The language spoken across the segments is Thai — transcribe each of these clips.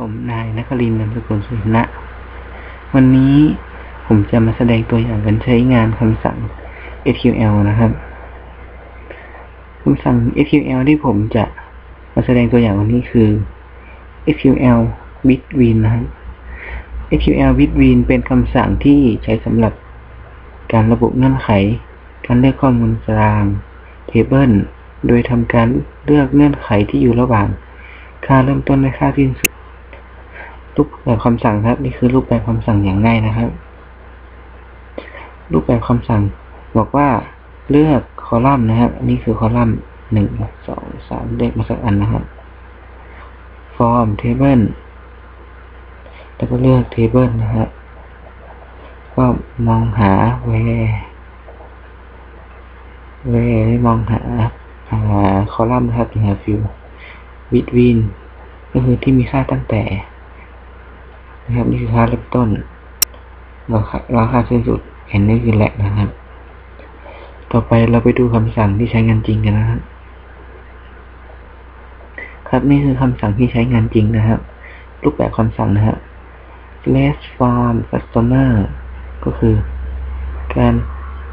ผมนายนครินทร์นามสกุลสุนะ วันนี้ผมจะมาแสดงตัวอย่างการใช้งานคำสั่ง SQL นะครับคำสั่ง SQL ที่ผมจะมาแสดงตัวอย่างวันนี้คือ SQL between นะครับ SQL between เป็นคำสั่งที่ใช้สำหรับการระบุเงื่อนไข การเลือกข้อมูลตาราง table โดยทำการเลือกเงื่อนไขที่อยู่ระหว่าง ค่าเริ่มต้นและค่าสิ้นสุด รูปแบบคำสั่งครับ นี่คือรูปแบบคำสั่งอย่างง่ายนะครับ รูปแบบคำสั่งบอกว่าเลือกคอลัมน์นะครับนนี้คือคอลัมน์หนึ่งสองสามเลขมาสักอันนะครับ form table แล้วก็เลือก table นะครับก็มองหา where where มองหาหาคอลัมน์นะครับหา field between ก็คือที่มีค่าตั้งแต่ นะครับนี่คือค่าเริ่มต้นราคาราคาสิ้นสุดเห็นนี่คือแหละนะครับ ต่อไปเราไปดูคำสั่งที่ใช้งานจริงกันนะครับ ครับนี่คือคำสั่งที่ใช้งานจริงนะครับ รูปแบบคำสั่งนะครับ slash form customer ก็คือ การ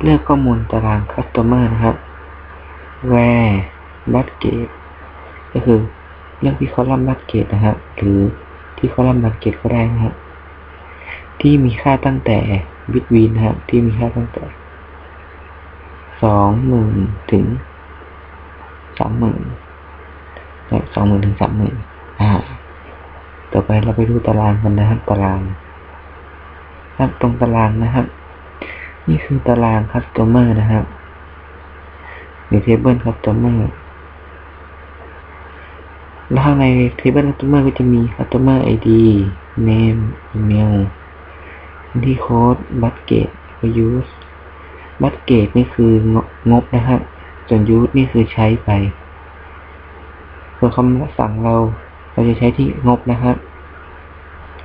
เลือกข้อมูลตาราง customer นะครับ where budget ก็คือเลือกที่คอลัมน์ budget นะครับ หรือ ที่คอลัมน์ budget ก็ได้นะครับ ที่มีค่าตั้งแต่ between นะครับ ที่มีค่าตั้งแต่สองหมื่นถึงสามหมื่นสองหมื่นถึงสามหมื่นอ่า ต่อไปเราไปดูตารางกันนะครับ ตาราง ครับตรงตารางนะครับ นี่คือตาราง customer นะครับหรือ table customer แล้วข้างใน table customer ก็จะมี customer ID name email ที่โค้ด budget use บัตเกตนี่คืองบนะครับ ส่วน use นี่คือใช้ไป ส่วนคำสั่งเรา เราจะใช้ที่งบนะครับ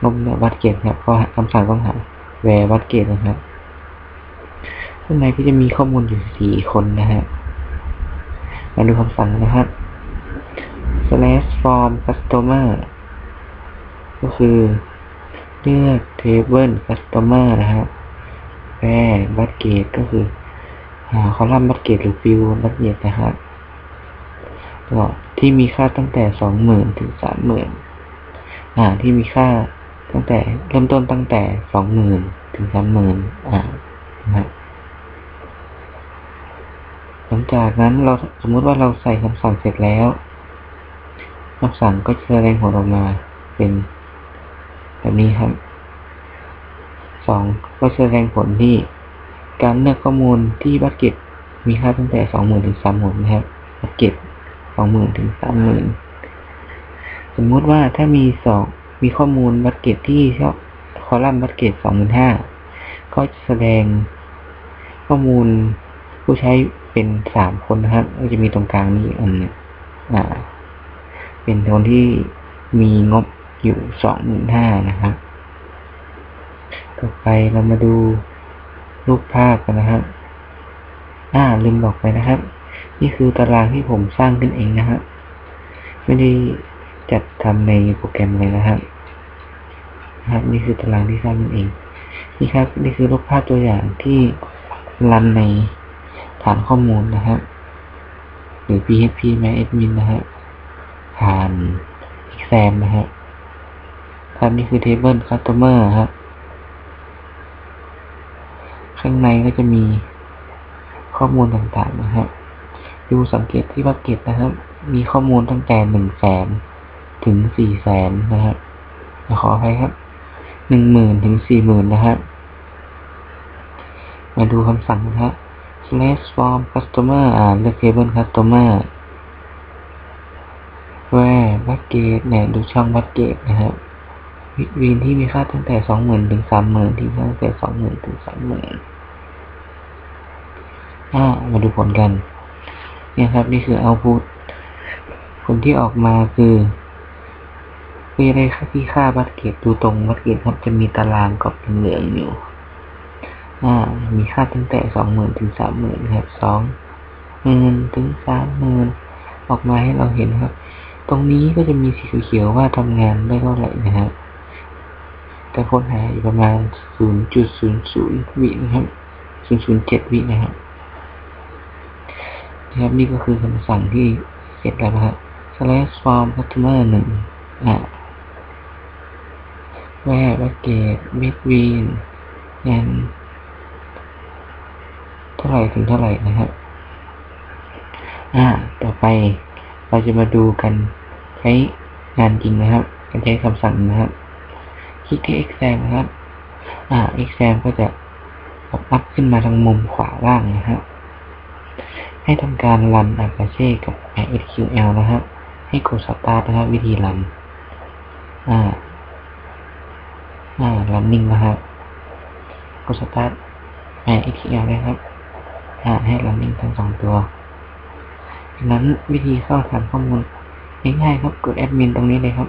งบบัตเกตครับก็คำสั่งต้องหา where บัตเกตนะครับข้างในก็จะมีข้อมูลอยู่สี่คนนะฮะมาดูคำสั่งนะครับ form customer ก็คือเลือก table customer นะครับแวร์บัตเกตก็คือหาคอลัมน์บัตเกตหรือฟิวบัตเกตนะครับก็ที่มีค่าตั้งแต่สองหมื่นถึงสามหมื่นอ่า ที่มีค่าตั้งแต่เริ่มต้นตั้งแต่สองหมื่นถึงสามหมื่นอ่านะหลังจากนั้นเราสมมุติว่าเราใส่คำสั่งเสร็จแล้ว คำสั่งก็จะแสดงผลออกมาเป็นแบบนี้ครับสองก็แสดงผลที่การเลือกข้อมูลที่บัตเก็ตมีค่าตั้งแต่สองหมื่นถึงสามหมื่นนะครับบัตเก็ตสองหมื่นถึงสามหมื่นสมมุติว่าถ้ามีสองมีข้อมูลบัตเก็ตที่ชอบคอลัมน์บัตเก็ตสองหมื่นห้าก็จะแสดงข้อมูลผู้ใช้เป็นสามคนนะครับก็จะมีตรงกลางนี้อันนึงอ่า เป็นคนที่มีงบอยู่สองหมื่นห้านะครับ ต่อไปเรามาดูรูปภาพกันนะครับ อ่าลืมบอกไปนะครับ นี่คือตารางที่ผมสร้างขึ้นเองนะครับ ไม่ได้จัดทำในโปรแกรมเลยนะครับนะครับ นี่คือตารางที่สร้างขึ้นเอง นี่ครับ นี่คือรูปภาพตัวอย่างที่รันในฐานข้อมูลนะครับหรือ PHP MyAdmin นะครับ ผ่าน exam นะครับครับนี่คือ table customer ครับข้างในก็จะมีข้อมูลต่างๆนะครับดูสังเกตที่บักเก็ตนะครับ มีข้อมูลตั้งแต่หนึ่งแสนถึงสี่แสนนะครับขออภัยครับหนึ่งหมื่นถึงสี่หมื่นนะครับมาดูคำสั่งนะครับ slash form customer อ่าเลือก table customer where bucket เนี่ยดูช่อง bucket นะครับวีนที่มีค่าตั้งแต่สองหมื่นถึงสามหมื่นที่ค่าตั้งแต่สองหมื่นถึงสามหมื่นอ่ามาดูผลกัน เนี่ยครับนี่คือเอาพุตผลที่ออกมาคือเวลาที่ค่าบัตเกตดูตรงบัตเกตครับจะมีตารางกับเหลืองอยู่ อ่า มีค่าตั้งแต่สองหมื่นถึงสามหมื่นครับสองหมื่นถึงสามหมื่นออกมาให้เราเห็นครับ ตรงนี้ก็จะมีสีเขียวว่าทำงานได้เท่าไหร่นะครับแต่ค้นหาอยู่ประมาณ 0.00 วินะครับ 007 วินะครับนะครับนี่ก็คือคำสั่งที่เสร็จแล้วนะครับ slash form customer หนึ่งอะ where bucket between and เท่าไหร่ถึงเท่าไหร่นะครับ อ่า ต่อไปเราจะมาดูกัน ช้งานจริงนะครับ การใช้คำสั่งนะครับ คลิกที่ exam นะครับ อ่า exam ก็จะป๊อปอัพขึ้นมาทางมุมขวาล่างนะครับ ให้ทำการรัน Apache กับ MySQL นะครับ ให้กด start นะครับ วิธีรัน อ่า อ่า running นะครับ กด start MySQL นะครับ อ่า ให้ running ทั้งสองตัวดังนั้นวิธีเข้าฐานข้อมูล ง่ายๆครับ กดแอดมินตรงนี้เลยครับ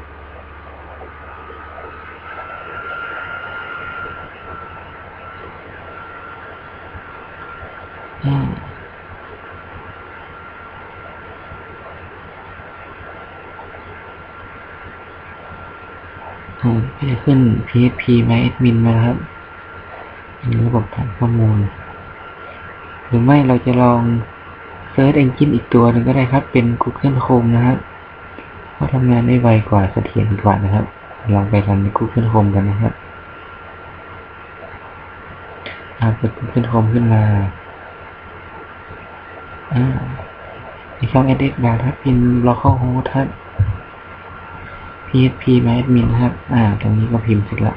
อ่าอ่าก็จะขึ้น PHP MyAdmin มาครับเป็นระบบฐานข้อมูล หรือไม่เราจะลอง Search Engine อีกตัวหนึ่งก็ได้ครับ เป็น Google Chrome นะครับ เพราะทำงานได้ไวกว่าเสถียรกว่านะครับ ลองไปรันใน Google Chrome กันนะครับอาเปิด Google Home ขึ้นมาอ่าในช่อง edit bar ครับเป็น localhost ครับ php myadmin นะครับ อ่า ตรงนี้ก็พิมพ์เสร็จละ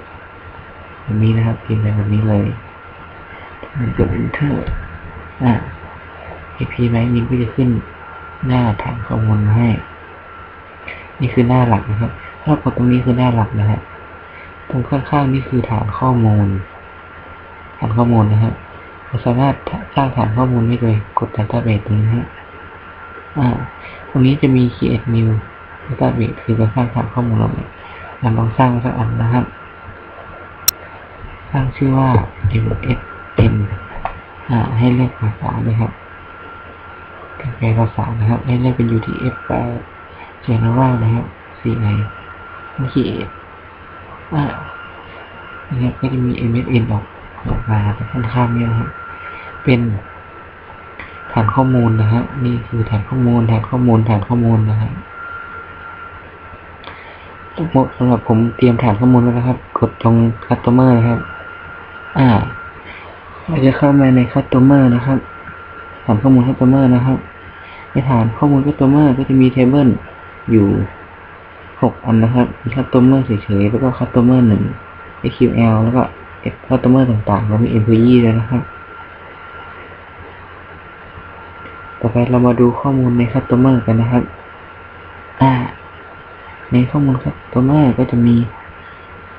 แบบนี้นะครับ พิมพ์ไปแบบนี้เลยกด enter อ่า php myadmin ก็จะขึ้นหน้าฐานข้อมูลมาให้ นี่คือหน้าหลักนะครับถ้ากดตรงนี้คือหน้าหลักนะฮะตรงข้างๆนี่คือฐานข้อมูล ฐานข้อมูลนะครับเราสามารถสร้างฐานข้อมูลได้โดยกด database ตรงนี้ฮะอ่า ตรงนี้จะมี create new database คือจะสร้างฐานข้อมูลเราเนี่ยเราลองสร้างสักอันนะครับ สร้างชื่อว่า msn อ่า ให้เลือกภาษาเลยครับการแปลภาษานะครับ ให้เลือกเป็น UTF8 UTF-8 General นะครับ CI ไม่ create อ่านะครับก็จะมี MSN ออกออกมาค่อนข้างเยอะครับ เป็นฐานข้อมูลนะฮะนี่คือฐานข้อมูลฐานข้อมูลฐานข้อมูลนะฮะสำหรับผมเตรียมฐานข้อมูลไว้แล้วครับ กดตรง customer นะครับ อ่าเราจะเข้ามาใน customer นะครับ ฐานข้อมูล customer นะครับ ในฐานข้อมูล customer ก็จะมี table อยู่หกอันนะครับ มี customer เฉยๆ แล้วก็ customer หนึ่ง SQL แล้วก็ customer ต่างๆ แล้วมี employee ด้วยนะครับ ต่อไปเรามาดูข้อมูลใน customer กันนะครับ อ่า ในข้อมูล customer ก็จะมี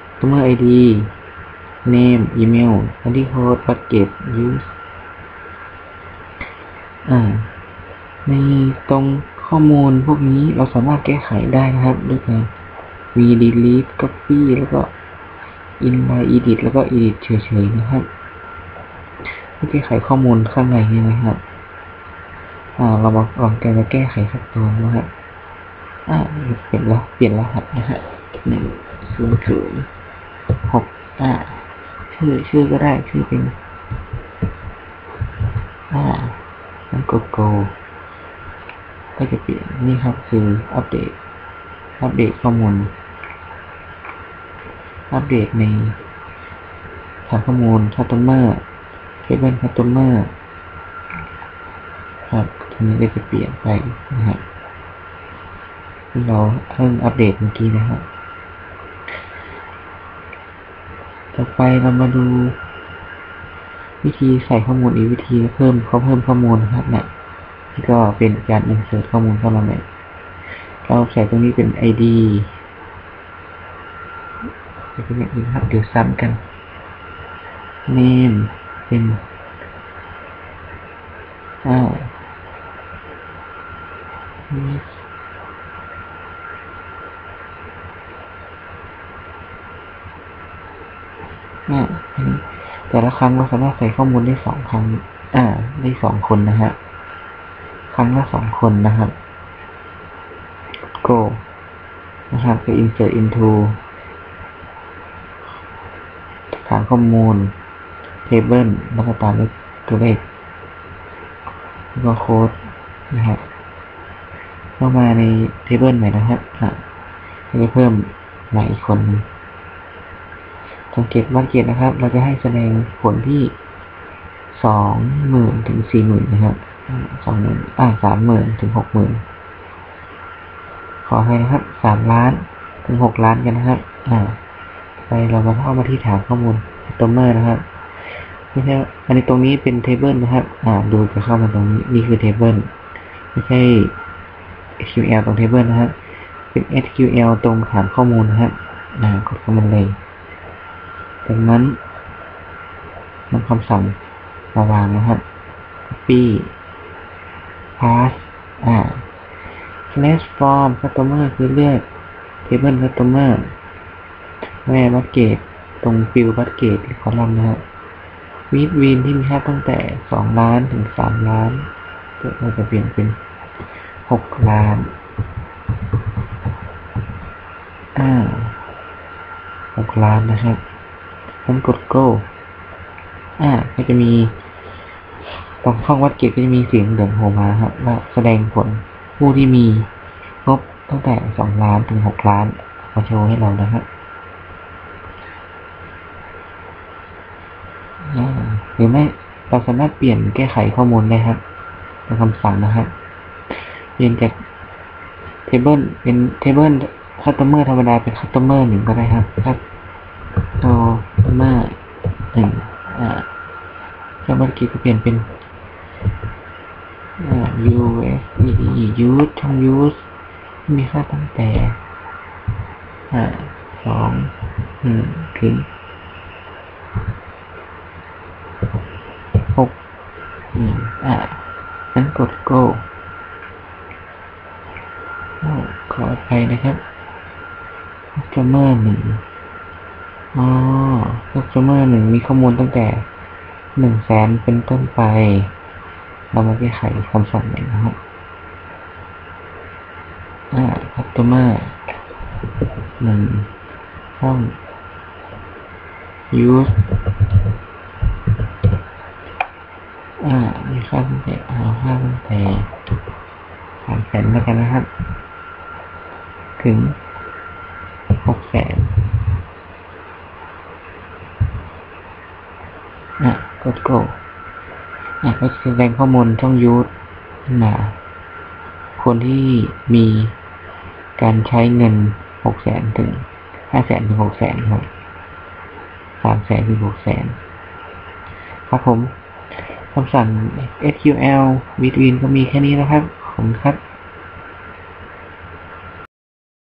customer ID name email country code budget use อ่า ในตรง ข้อมูลพวกนี้เราสามารถแก้ไขได้นะครับด้วยการ v delete copy แล้วก็ inline edit แล้วก็ edit เฉยๆนะครับแก้ไขข้อมูลข้างในนี้นะครับ อ่า เรามาลองกันจะแก้ไขสักตัวนะครับอ่าเปลี่ยนรหัสเปลี่ยนรหัสนะฮะหนึ่งศูนย์ศูนย์หกอ่า ชื่อชื่อก็ได้ชื่อเป็น อ่านั่นโกโก้ ก็จะเปลี่ยนนี่ครับคืออัปเดต อัปเดตข้อมูล อัปเดตในฐานข้อมูล customer table customer ครับทีนี้ก็จะเปลี่ยนไปนะครับที่เราเพิ่งอัปเดตเมื่อกี้นะครับ ต่อไปเรามาดูวิธีใส่ข้อมูลอีกวิธีเพิ่มเขาเพิ่มข้อมูลนะครับเนี่ย ก็เป็นการ insert ข้อมูลเข้ามาใหม่เราใส่ตรงนี้เป็น ID เป็นอย่างนี้ครับเดี๋ยวซ้ำกัน name เป็นอ่าอ่าแต่ละครั้งเราสามารถใส่ข้อมูลได้สองครั้ง อ่า ได้สองคนนะฮะ ครั้งละสองคนนะครับ go นะครับไป insert into ฐานข้อมูล table แล้วก็ตามด้วยตัวเลขแล้วก็โค้ดนะครับเข้ามาใน table ใหม่นะครับอะก็จะเพิ่มหมายอีกคนหนึ่งสังเกตวัดเกตนะครับ เราจะให้แสดงผลที่สองหมื่นถึงสี่หมื่นนะครับ สองหมื่นอ่าสามหมื่นถึงหกหมื่นขอให้นะครับสามล้านถึงหกล้านกันนะครับ อ่า ไปเรามาเข้ามาที่ฐานข้อมูลตัวเมอร์นะครับไม่ใช่อันนี้ตรงนี้เป็นเทเบิลนะครับ อ่า ดูจะเข้ามาตรงนี้ นี่คือเทเบิลไม่ใช่ SQL ตรงเทเบิลนะครับ เป็น SQL ตรงฐานข้อมูลนะครับอ่ากดเข้ามาเลยจากนั้นนำคำสั่งมาวางนะครับ copy pass อ่า slash form customer คือเลือก table customer แม่บัตเกตตรงฟิลบัตเกตคอลัมน์นะครับวีดวีนที่มีค่าตั้งแต่สองล้านถึงสามล้านเราจะเปลี่ยนเป็นหกล้าน อ่าหกล้านนะครับผมกด go อ่า ก็จะมี ตรงช่องวัดเกตก็จะมีเสียงเหลืองโผล่มาครับว่าแสดงผลผู้ที่มีงบตั้งแต่สองล้านถึงหกล้านมาโชว์ให้เรานะครับหรือไม่เราสามารถเปลี่ยนแก้ไขข้อมูลได้ครับเป็นคำสั่งนะครับเปลี่ยนจาก table เป็น table customer ธรรมดาเป็น customer หนึ่งก็ได้ครับครับ customer หนึ่งอ่าแล้วเมื่อกี้ก็เปลี่ยนเป็น อ่า USD use ช่อง use มีค่าตั้งแต่อ่าสองหนึ่งถึงหกอ่านั้นกด go โอ้ขออภัยนะครับ customer หนึ่งอ๋อ customer หนึ่งมีข้อมูลตั้งแต่หนึ่งแสนเป็นต้นไป เรามาแก้ไขคำสั่งหน่อยนะครับอ่า customer หนึ่งช่อง use อ่ามีค่าตั้งแต่เอาค่าตั้งแต่สามแสนแล้วกันนะครับ ถึงหกแสนอะกด go อะก็แสดงข้อมูลช่องยูทนะคนที่มีการใช้เงินหกแสนถึงห้าแสนถึงหกแสนครับสามแสนถึงหกแสนครับผมคำสั่ง SQL between ก็มีแค่นี้นะครับ ขอบคุณครับ